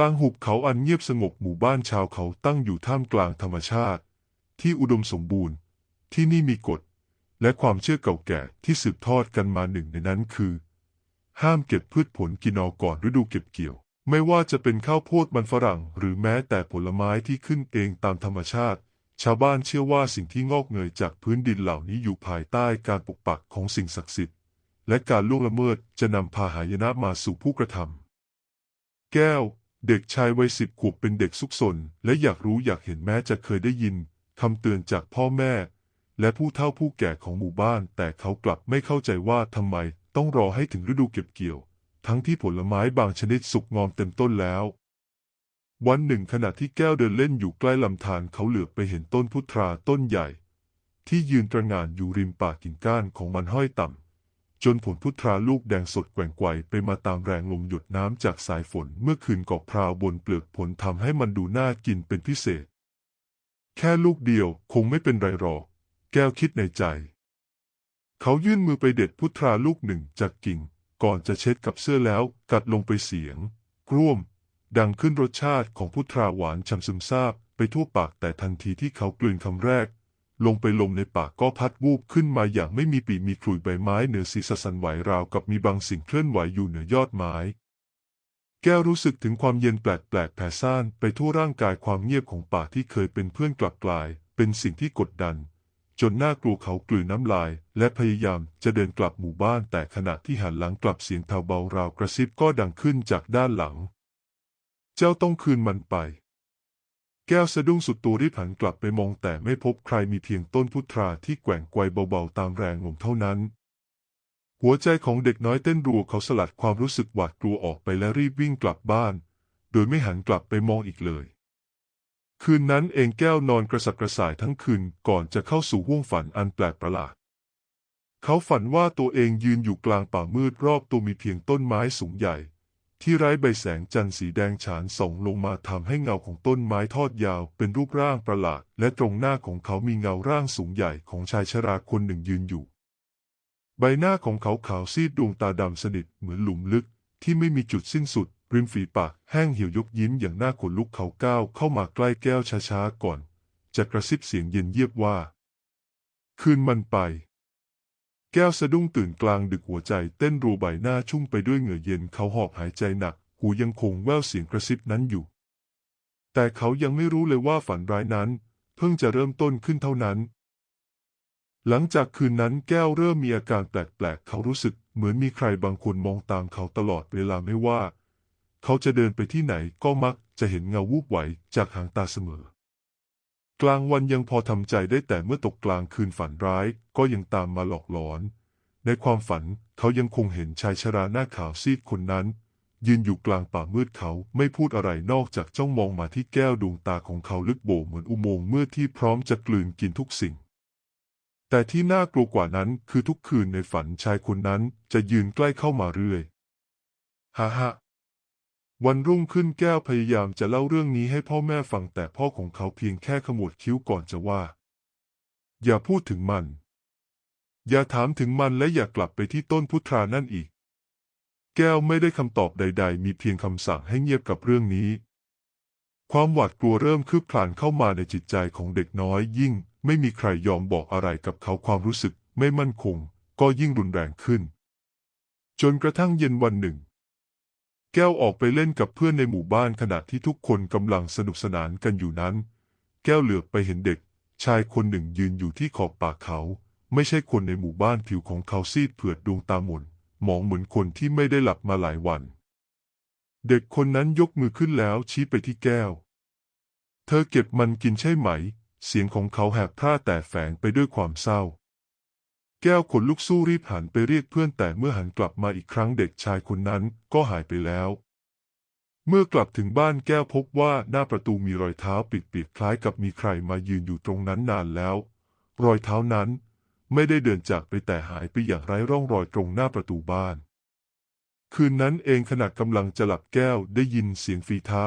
ลางหุบเขาอันเงียบสงบหมู่บ้านชาวเขาตั้งอยู่ท่ามกลางธรรมชาติ ที่อุดมสมบูรณ์ ที่นี่มีกฎ และความเชื่อเก่าแก่ที่สืบทอดกันมาหนึ่งในนั้นคือ ห้ามเก็บพืชผลกินเอาก่อนฤดูเก็บเกี่ยว ไม่ว่าจะเป็นข้าวโพดมันฝรั่ง หรือแม้แต่ผลไม้ที่ขึ้นเองตามธรรมชาติ ชาวบ้านเชื่อว่าสิ่งที่งอกเงยจากพื้นดินเหล่านี้อยู่ภายใต้การปกปักของสิ่งศักดิ์สิทธิ์ และการล่วงละเมิดจะนำพาหายนะมาสู่ผู้กระทำแก้ว เด็กชายวัยสิบขวบเป็นเด็กซุกซนและอยากรู้อยากเห็นแม้จะเคยได้ยินคำเตือนจากพ่อแม่ และผู้เฒ่าผู้แก่ของหมู่บ้าน แต่เขากลับไม่เข้าใจว่าทำไมต้องรอให้ถึงฤดูเก็บเกี่ยว ทั้งที่ผลไม้บางชนิดสุกงอมเต็มต้นแล้ว วันหนึ่งขณะที่แก้วเดินเล่นอยู่ใกล้ลำธารเขาเหลือบไปเห็นต้นพุทราต้นใหญ่ ที่ยืนตระหง่านอยู่ริมป่ากิ่งก้านของมันห้อยต่ำ จนผลพุทราลูกแดงสดแกว่งไกวไปมาตามแรงลมหยดน้ำจากสายฝนเมื่อคืนกอกพราวบนเปลือกผลทำให้มันดูน่ากินเป็นพิเศษ แค่ลูกเดียวคงไม่เป็นไรหรอก แก้วคิดในใจ เขายื่นมือไปเด็ดพุทราลูกหนึ่งจากกิ่ง ก่อนจะเช็ดกับเสื้อแล้วกัดลงไปเสียงกร่วม ดังขึ้นรสชาติของพุทราหวานฉ่ำซึมซาบไปทั่วปากแต่ทันทีที่เขากลืนคำแรก ลงไปลมในปากก็พัดวูบขึ้นมาอย่างไม่มีปีมีขลุ่ยใบไม้เหนือศีรษะสั่นไหวราวกับมีบางสิ่งเคลื่อนไหวอยู่เหนือยอดไม้ แก้วรู้สึกถึงความเย็นแปลกๆแผ่ซ่านไปทั่วร่างกายความเงียบของป่าที่เคยเป็นเพื่อนกลับกลาย เป็นสิ่งที่กดดัน จนน่ากลัวเขากลืนน้ำลาย และพยายามจะเดินกลับหมู่บ้านแต่ขณะที่หันหลังกลับเสียงเทาเบาราวกระซิบก็ดังขึ้นจากด้านหลัง เจ้าต้องคืนมันไป แก้วสะดุ้งสุดตัวรีบหันกลับไปมองแต่ไม่พบใครมีเพียงต้นพุทราที่แกว่งไกวเบาๆตามแรงลมเท่านั้น หัวใจของเด็กน้อยเต้นรัวเขาสลัดความรู้สึกหวาดกลัวออกไปและรีบวิ่งกลับบ้าน โดยไม่หันกลับไปมองอีกเลย คืนนั้นเองแก้วนอนกระสับกระส่ายทั้งคืนก่อนจะเข้าสู่ห้วงฝันอันแปลกประหลาด เขาฝันว่าตัวเองยืนอยู่กลางป่ามืดรอบตัวมีเพียงต้นไม้สูงใหญ่ ที่ไร้ใบแสงจันทร์สีแดงฉานส่องลงมาทำให้เงาของต้นไม้ทอดยาวเป็นรูปร่างประหลาด และตรงหน้าของเขามีเงาร่างสูงใหญ่ของชายชราคนหนึ่งยืนอยู่ ใบหน้าของเขาขาวซีดดวงตาดำสนิทเหมือนหลุมลึก ที่ไม่มีจุดสิ้นสุด ริมฝีปากแห้งเหี่ยวยกยิ้มอย่างน่าขนลุกเขาก้าวเข้ามาใกล้แก้วช้าๆก่อนจะกระซิบเสียงเย็นเยียบว่า คืนมันไป แก้วสะดุ้งตื่นกลางดึกหัวใจเต้นรูใบหน้าชุ่มไปด้วยเหงื่อเย็นเขาหอบหายใจหนัก หูยังคงแว่วเสียงกระซิบนั้นอยู่ แต่เขายังไม่รู้เลยว่าฝันร้ายนั้น เพิ่งจะเริ่มต้นขึ้นเท่านั้น หลังจากคืนนั้นแก้วเริ่มมีอาการแปลกๆ เขารู้สึกเหมือนมีใครบางคนมองตามเขาตลอดเวลาไม่ว่า เขาจะเดินไปที่ไหนก็มักจะเห็นเงาวูบไหวจากหางตาเสมอ กลางวันยังพอทำใจได้แต่เมื่อตกกลางคืนฝันร้ายก็ยังตามมาหลอกหลอน ในความฝันเขายังคงเห็นชายชราหน้าขาวซีดคนนั้น ยืนอยู่กลางป่ามืดเขาไม่พูดอะไรนอกจากจ้องมองมาที่แก้วดวงตาของเขาลึกโบเหมือนอุโมงค์เมื่อที่พร้อมจะกลืนกินทุกสิ่ง แต่ที่น่ากลัวกว่านั้นคือทุกคืนในฝันชายคนนั้นจะยืนใกล้เข้ามาเรื่อยฮ่าฮ่า วันรุ่งขึ้นแก้วพยายามจะเล่าเรื่องนี้ให้พ่อแม่ฟังแต่พ่อของเขาเพียงแค่ขมวดคิ้วก่อนจะว่า อย่าพูดถึงมัน อย่าถามถึงมันและอย่ากลับไปที่ต้นพุทรานั่นอีก แก้วไม่ได้คำตอบใด ๆ มีเพียงคำสั่งให้เงียบกับเรื่องนี้ ความหวาดกลัวเริ่มคืบคลานเข้ามาในจิตใจของเด็กน้อยยิ่ง ไม่มีใครยอมบอกอะไรกับเขาความรู้สึก ไม่มั่นคง ก็ยิ่งรุนแรงขึ้น จนกระทั่งเย็นวันหนึ่ง แก้วออกไปเล่นกับเพื่อนในหมู่บ้านขณะที่ทุกคนกำลังสนุกสนานกันอยู่นั้น แก้วเหลือบไปเห็นเด็ก ชายคนหนึ่งยืนอยู่ที่ขอบป่าเขา ไม่ใช่คนในหมู่บ้านผิวของเขาซีดเผือดดวงตาหม่นมองเหมือนคนที่ไม่ได้หลับมาหลายวัน เด็กคนนั้นยกมือขึ้นแล้วชี้ไปที่แก้ว เธอเก็บมันกินใช่ไหม เสียงของเขาแหบพร่าแต่แฝงไปด้วยความเศร้า แก้วขนลุกสู้รีบหันไปเรียกเพื่อนแต่เมื่อหันกลับมาอีกครั้งเด็กชายคนนั้นก็หายไปแล้ว เมื่อกลับถึงบ้านแก้วพบว่าหน้าประตูมีรอยเท้าปิดๆคล้ายกับมีใครมายืนอยู่ตรงนั้นนานแล้ว รอยเท้านั้นไม่ได้เดินจากไปแต่หายไปอย่างไร้ร่องรอยตรงหน้าประตูบ้าน คืนนั้นเองขณะกำลังจะหลับแก้วได้ยินเสียงฝีเท้า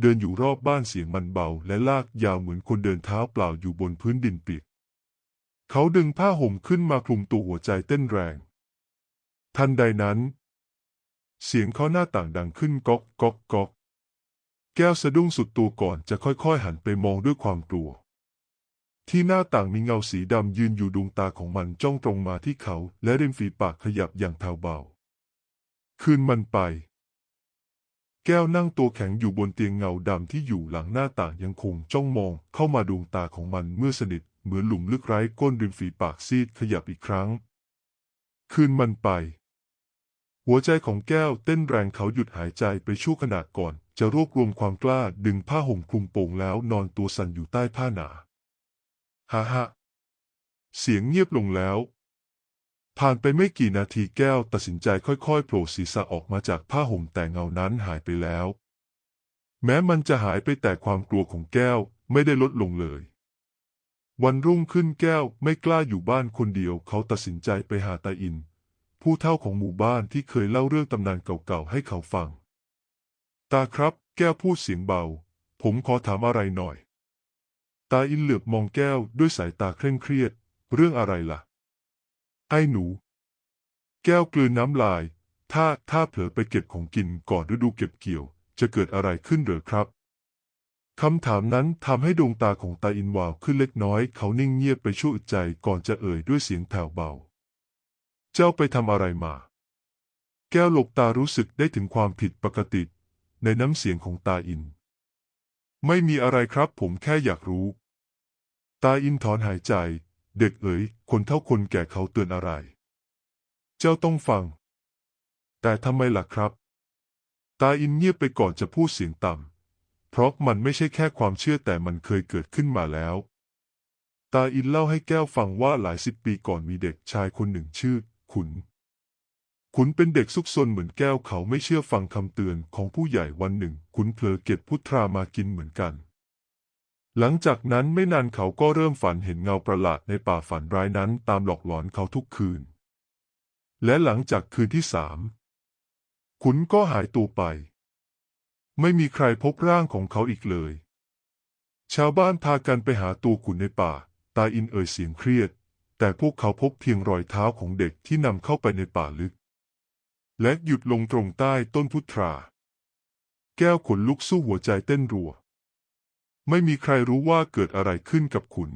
เดินอยู่รอบบ้านเสียงมันเบา และลากยาวเหมือนคนเดินเท้าเปล่าอยู่บนพื้นดินเปียก เขาดึงผ้าห่มขึ้นมาคลุมตัวหัวใจเต้นแรง ทันใดนั้น เสียงเคาะหน้าต่างดังขึ้นก๊อกก๊อกก๊อก แก้วสะดุ้งสุดตัวก่อนจะค่อยๆหันไปมองด้วยความกลัว ที่หน้าต่างมีเงาสีดำยืนอยู่ดวงตาของมันจ้องตรงมาที่เขา และริมฝีปากขยับอย่างแผ่วเบา คืนมันไปแก้วนั่งตัวแข็งอยู่บนเตียงเงาดำที่อยู่หลังหน้าต่างยังคงจ้องมองเข้ามาดวงตาของมันเมื่อสนิท เหมือนหลุมลึกไร้ก้นริมฝีปากซีดขยับอีกครั้ง คืนมันไป หัวใจของแก้วเต้นแรงเขาหยุดหายใจไปชั่วขณะก่อน จะรวบรวมความกล้าดึงผ้าห่มคลุมโป่งแล้วนอนตัวสั่นอยู่ใต้ผ้าหนาฮ่าฮ่าเสียงเงียบลงแล้ว ผ่านไปไม่กี่นาทีแก้วตัดสินใจค่อยๆโผล่ศีรษะออกมาจากผ้าห่มแต่เงานั้นหายไปแล้ว แม้มันจะหายไปแต่ความกลัวของแก้วไม่ได้ลดลงเลย วันรุ่งขึ้นแก้วไม่กล้าอยู่บ้านคนเดียวเขาตัดสินใจไปหาตาอิน ผู้เฒ่าของหมู่บ้านที่เคยเล่าเรื่องตำนานเก่าๆให้เขาฟัง ตาครับ แก้วพูดเสียงเบา ผมขอถามอะไรหน่อย ตาอินเหลือบมองแก้วด้วยสายตาเคร่งเครียด เรื่องอะไรล่ะ ไอ้หนู แก้วกลืนน้ำลาย ถ้าถ้าเผลอไปเก็บของกินก่อนฤดูเก็บเกี่ยว จะเกิดอะไรขึ้นเหรอครับ คำถามนั้นทำให้ดวงตาของตาอินวาวขึ้นเล็กน้อย เขานิ่งเงียบไปชั่วอึดใจก่อนจะเอ่ยด้วยเสียงแผ่วเบา เจ้าไปทำอะไรมา แก้วหลบตารู้สึกได้ถึงความผิดปกติ ในน้ำเสียงของตาอิน ไม่มีอะไรครับผมแค่อยากรู้ ตาอินถอนหายใจ เด็กเอ๋ย คนเท่าคนแก่เขาเตือนอะไร เจ้าต้องฟัง แต่ทำไมล่ะครับ ตาอินเงียบไปก่อนจะพูดเสียงต่ำ เพราะมันไม่ใช่แค่ความเชื่อแต่มันเคยเกิดขึ้นมาแล้ว ตาอินเล่าให้แก้วฟังว่าหลายสิบปีก่อนมีเด็กชายคนหนึ่งชื่อ ขุน ขุนเป็นเด็กซุกซนเหมือนแก้วเขาไม่เชื่อฟังคำเตือนของผู้ใหญ่วันหนึ่ง ขุนเผลอเก็บพุทรามากินเหมือนกัน หลังจากนั้นไม่นานเขาก็เริ่มฝันเห็นเงาประหลาดในป่าฝันร้ายนั้นตามหลอกหลอนเขาทุกคืน และหลังจากคืนที่สามขุนก็หายตัวไป ไม่มีใครพบร่างของเขาอีกเลย ชาวบ้านพากันไปหาตัวขุนในป่า ตาอินเอ่ยเสียงเครียด แต่พวกเขาพบเพียงรอยเท้าของเด็กที่นำเข้าไปในป่าลึก และหยุดลงตรงใต้ต้นพุทรา แก้วขนลุกสู้หัวใจเต้นรัว ไม่มีใครรู้ว่าเกิดอะไรขึ้นกับขุน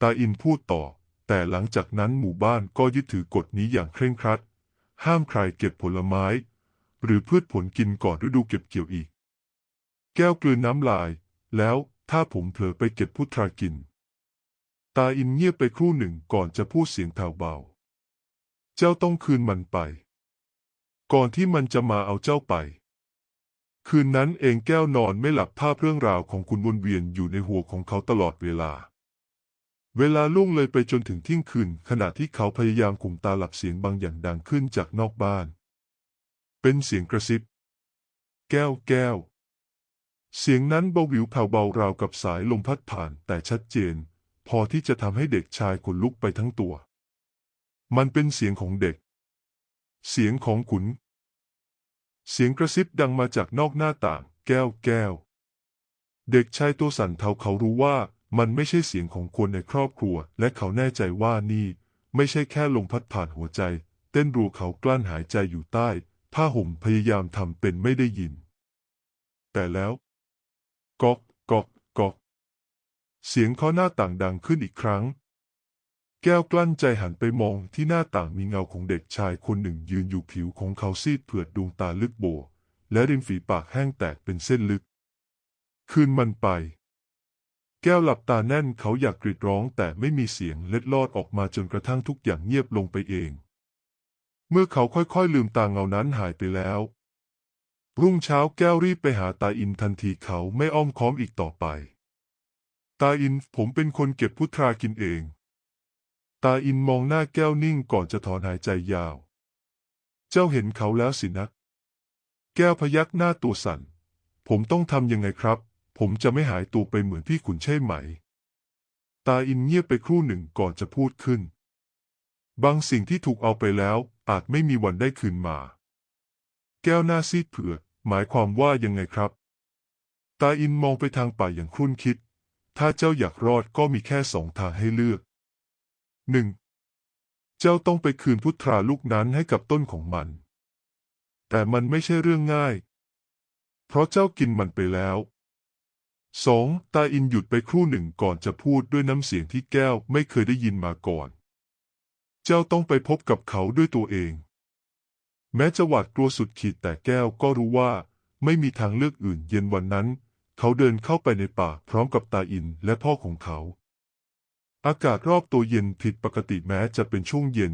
ตาอินพูดต่อ แต่หลังจากนั้นหมู่บ้านก็ยึดถือกฎนี้อย่างเคร่งครัด ห้ามใครเก็บผลไม้ หรือพืชผลกินก่อนฤดูเก็บเกี่ยวอีก แก้วกลืนน้ำลาย แล้วถ้าผมเผลอไปเก็บพุทรากิน ตาอินเงียบไปครู่หนึ่งก่อนจะพูดเสียงแผ่วเบา เจ้าต้องคืนมันไป ก่อนที่มันจะมาเอาเจ้าไป คืนนั้นเองแก้วนอนไม่หลับภาพเรื่องราวของคุณวนเวียนอยู่ในหัวของเขาตลอดเวลา เวลาล่วงเลยไปจนถึงเที่ยงคืน ขณะที่เขาพยายามข่มตาหลับเสียงบางอย่างดังขึ้นจากนอกบ้าน เป็นเสียงกระซิบ แก้วแก้ว เสียงนั้นเบาหวิวแผ่วเบาราวกับสายลมพัดผ่านแต่ชัดเจน พอที่จะทำให้เด็กชายขนลุกไปทั้งตัว มันเป็นเสียงของเด็ก เสียงของขุน เสียงกระซิบดังมาจากนอกหน้าต่าง แก้วแก้ว เด็กชายตัวสั่นเทาเขารู้ว่ามันไม่ใช่เสียงของคนในครอบครัว และเขาแน่ใจว่านี่ ไม่ใช่แค่ลมพัดผ่านหัวใจ เต้นรัวเขากลั้นหายใจอยู่ใต้ ผ้าห่มพยายามทำเป็นไม่ได้ยิน แต่แล้ว ก๊อกก๊อกก๊อกเสียงเคาะหน้าต่างดังขึ้นอีกครั้ง แก้วกลั้นใจหันไปมองที่หน้าต่างมีเงาของเด็กชายคนหนึ่งยืนอยู่ผิวของเขาซีดเผือดดวงตาลึกโบและริมฝีปากแห้งแตกเป็นเส้นลึก คืนมันไป แก้วหลับตาแน่นเขาอยากกรีดร้องแต่ไม่มีเสียงเล็ดลอดออกมาจนกระทั่งทุกอย่างเงียบลงไปเอง เมื่อเขาค่อยๆลืมตาเงานั้นหายไปแล้ว รุ่งเช้าแก้วรีบไปหาตาอินทันทีเขาไม่อ้อมค้อมอีกต่อไป ตาอินผมเป็นคนเก็บพุทรากินเอง ตาอินมองหน้าแก้วนิ่งก่อนจะถอนหายใจยาว เจ้าเห็นเขาแล้วสินะแก้วพยักหน้าตัวสั่น ผมต้องทำยังไงครับ ผมจะไม่หายตัวไปเหมือนพี่ขุนใช่ไหม ตาอินเงียบไปครู่หนึ่งก่อนจะพูดขึ้น บางสิ่งที่ถูกเอาไปแล้วอาจไม่มีวันได้คืนมา แก้วหน้าซีดเผือด หมายความว่ายังไงครับ ตาอินมองไปทางป่าอย่างครุ่นคิด ถ้าเจ้าอยากรอดก็มีแค่สองทางให้เลือกหนึ่งเจ้าต้องไปคืนพุทราลูกนั้นให้กับต้นของมัน แต่มันไม่ใช่เรื่องง่าย เพราะเจ้ากินมันไปแล้วสองตาอินหยุดไปครู่หนึ่งก่อนจะพูดด้วยน้ำเสียงที่แก้วไม่เคยได้ยินมาก่อน เจ้าต้องไปพบกับเขาด้วยตัวเอง แม้จะหวาดกลัวสุดขีดแต่แก้วก็รู้ว่า ไม่มีทางเลือกอื่นเย็นวันนั้น เขาเดินเข้าไปในป่าพร้อมกับตาอินและพ่อของเขา อากาศรอบตัวเย็นผิดปกติแม้จะเป็นช่วงเย็น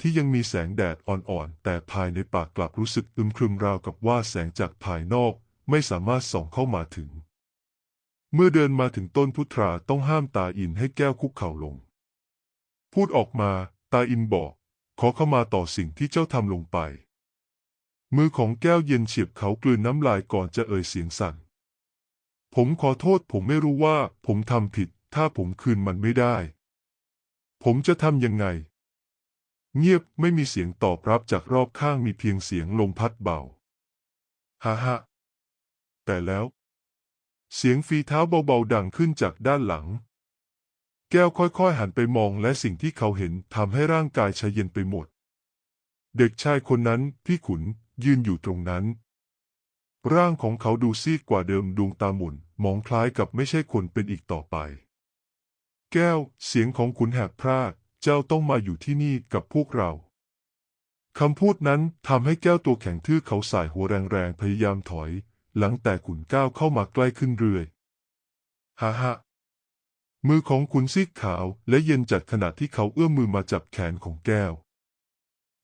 ที่ยังมีแสงแดดอ่อนๆ แต่ภายในป่ากลับรู้สึกอึมครึมราวกับว่าแสงจากภายนอกไม่สามารถส่องเข้ามาถึง เมื่อเดินมาถึงต้นพุทราต้องห้ามตาอินให้แก้วคุกเข่าลง พูดออกมา ตาอินบอก ขอเข้ามาต่อสิ่งที่เจ้าทำลงไป มือของแก้วเย็นเฉียบเขากลืนน้ำลายก่อนจะเอ่ยเสียงสั่น ผมขอโทษผมไม่รู้ว่าผมทำผิด ถ้าผมคืนมันไม่ได้ ผมจะทำยังไง เงียบไม่มีเสียงตอบรับจากรอบข้างมีเพียงเสียงลมพัดเบา ฮ่าฮ่าแต่แล้ว เสียงฝีเท้าเบาๆดังขึ้นจากด้านหลัง แก้วค่อยๆหันไปมองและสิ่งที่เขาเห็นทำให้ร่างกายชาเย็นไปหมด เด็กชายคนนั้นพี่ขุน ยืนอยู่ตรงนั้น ร่างของเขาดูซีดกว่าเดิมดวงตาหมุนมองคล้ายกับไม่ใช่คนเป็นอีกต่อไป แก้ว เสียงของขุนแหบพรากเจ้าต้องมาอยู่ที่นี่กับพวกเราคำพูดนั้นทำให้แก้วตัวแข็งทื่อเขาสายหัวแรงๆพยายามถอย หลังแต่ขุนก้าวเข้ามาใกล้ขึ้นเรื่อยฮ่าฮ่ามือของขุนซีดขาวและเย็นจัดขณะที่เขาเอื้อมมือมาจับแขนของแก้ว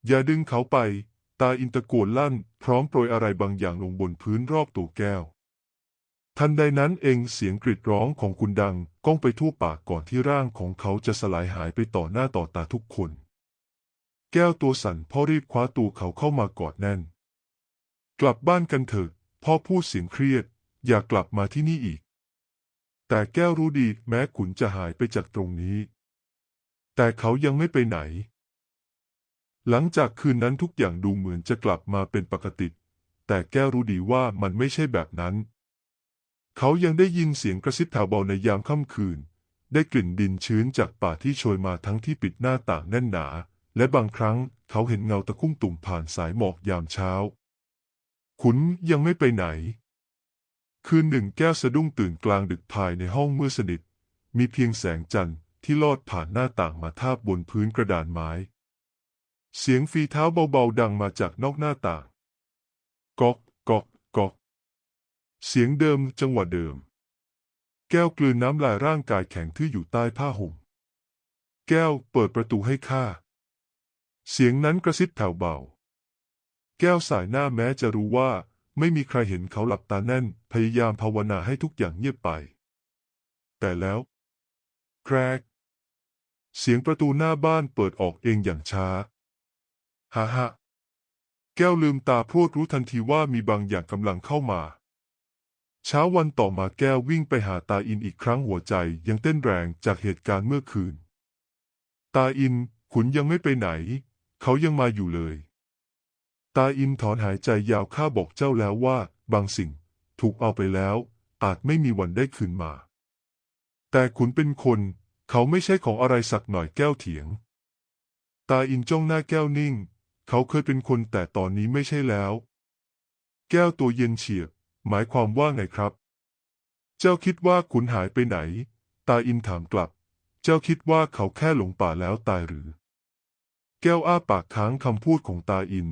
อย่าดึงเขาไปาอินตะโกนลั่น พร้อมโปรยอะไรบางอย่างลงบนพื้นรอบตัวแก้ว ทันใดนั้นเองเสียงกรีดร้องของคุณดังก้องไปทั่วปาก่อนที่ร่างของเขาจะสลายหายไปต่อหน้าต่อตาทุกคน แก้วตัวสั่นพ่อรีบคว้าตัวเขาเข้ามากอดแน่น กลับบ้านกันเถอะ พ่อพูดเสียงเครียด อย่ากลับมาที่นี่อีก แต่แก้วรู้ดีแม้ขุนจะหายไปจากตรงนี้ แต่เขายังไม่ไปไหน หลังจากคืนนั้นทุกอย่างดูเหมือนจะกลับมาเป็นปกติ แต่แก้วรู้ดีว่ามันไม่ใช่แบบนั้น เขายังได้ยินเสียงกระซิบแถวเบาในยามค่ำคืน ได้กลิ่นดินชื้นจากป่าที่โชยมาทั้งที่ปิดหน้าต่างแน่นหนา และบางครั้งเขาเห็นเงาตะคุ่มตุ่มผ่านสายหมอกยามเช้า ขุนยังไม่ไปไหน คืนหนึ่งแก้วสะดุ้งตื่นกลางดึกภายในห้องมืดสนิท มีเพียงแสงจันทร์ที่ลอดผ่านหน้าต่างมาทาบบนพื้นกระดานไม้ เสียงฝีเท้าเบาๆดังมาจากนอกหน้าต่างก๊อกก๊อกก๊อกเสียงเดิมจังหวะเดิม แก้วกลืนน้ำลายร่างกายแข็งทื่ออยู่ใต้ผ้าห่ม แก้วเปิดประตูให้ข้า เสียงนั้นกระซิบแผ่วเบา แก้วสายหน้าแม้จะรู้ว่า ไม่มีใครเห็นเขาหลับตาแน่น พยายามภาวนาให้ทุกอย่างเงียบไป แต่แล้วแกรก เสียงประตูหน้าบ้านเปิดออกเองอย่างช้า ฮ่าฮ่าแก้วลืมตาพรวดรู้ทันทีว่ามีบางอย่างกำลังเข้ามา เช้าวันต่อมาแก้ววิ่งไปหาตาอินอีกครั้งหัวใจยังเต้นแรงจากเหตุการณ์เมื่อคืน ตาอินขุนยังไม่ไปไหน เขายังมาอยู่เลย ตาอินถอนหายใจยาวข้าบอกเจ้าแล้วว่า บางสิ่งถูกเอาไปแล้ว อาจไม่มีวันได้คืนมา แต่ขุนเป็นคน เขาไม่ใช่ของอะไรสักหน่อยแก้วเถียง ตาอินจ้องหน้าแก้วนิ่ง เขาเคยเป็นคนแต่ตอนนี้ไม่ใช่แล้ว แก้วตัวเย็นเฉียบ หมายความว่าไงครับ เจ้าคิดว่าขุนหายไปไหน ตาอินถามกลับ เจ้าคิดว่าเขาแค่หลงป่าแล้วตายหรือ แก้วอ้าปากค้างคำพูดของตาอิน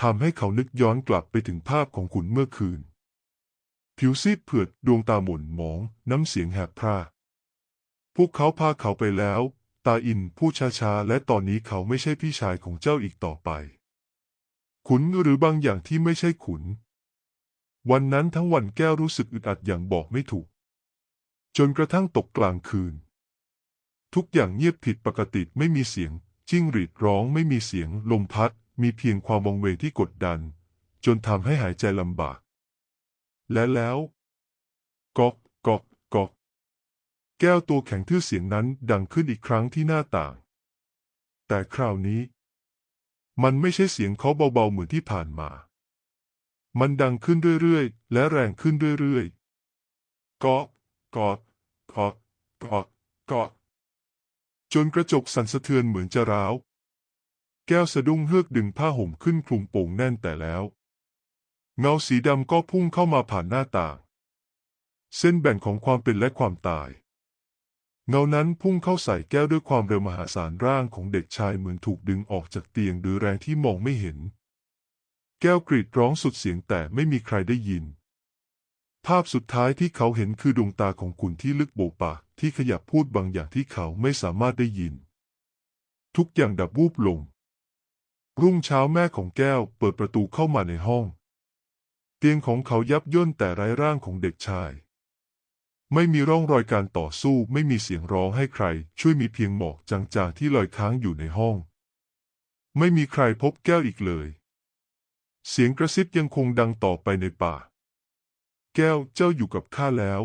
ทำให้เขานึกย้อนกลับไปถึงภาพของขุนเมื่อคืน ผิวซีดเผือดดวงตาหม่นหมอง น้ำเสียงแหบพร่าพวกเขาพาเขาไปแล้ว ตาอินพูดช้าๆ และตอนนี้เขาไม่ใช่พี่ชายของเจ้าอีกต่อไป ขุนหรือบางอย่างที่ไม่ใช่ขุน วันนั้นทั้งวันแก้วรู้สึกอึดอัดอย่างบอกไม่ถูก จนกระทั่งตกกลางคืน ทุกอย่างเงียบผิดปกติไม่มีเสียง จิ้งหรีดร้องไม่มีเสียง ลมพัด มีเพียงความวังเวงที่กดดัน จนทำให้หายใจลำบาก และแล้วก๊อกก๊อกก๊อก แก้วตัวแข็งทื่อเสียงนั้นดังขึ้นอีกครั้งที่หน้าต่าง แต่คราวนี้ มันไม่ใช่เสียงเคาะเบาๆเหมือนที่ผ่านมา มันดังขึ้นเรื่อยๆ และแรงขึ้นเรื่อยๆก๊อกก๊อกก๊อกก๊อกกอกจนกระจกสั่นสะเทือนเหมือนจะร้าว แก้วสะดุ้งเฮือกดึงผ้าห่มขึ้นคลุมโป่งแน่นแต่แล้ว เงาสีดำก็พุ่งเข้ามาผ่านหน้าต่าง เส้นแบ่งของความเป็นและความตาย เงานั้นพุ่งเข้าใส่แก้วด้วยความเร็วมหาศาลร่างของเด็กชายเหมือนถูกดึงออกจากเตียงด้วยแรงที่มองไม่เห็น แก้วกรีดร้องสุดเสียงแต่ไม่มีใครได้ยิน ภาพสุดท้ายที่เขาเห็นคือดวงตาของคุณที่ลึกโบปากที่ขยับพูดบางอย่างที่เขาไม่สามารถได้ยิน ทุกอย่างดับวูบลง รุ่งเช้าแม่ของแก้วเปิดประตูเข้ามาในห้อง เตียงของเขายับย่นแต่ไร้ร่างของเด็กชาย ไม่มีร่องรอยการต่อสู้ไม่มีเสียงร้องให้ใคร ช่วยมีเพียงหมอกจางๆที่ลอยค้างอยู่ในห้อง ไม่มีใครพบแก้วอีกเลย เสียงกระซิบยังคงดังต่อไปในป่า แก้วเจ้าอยู่กับข้าแล้ว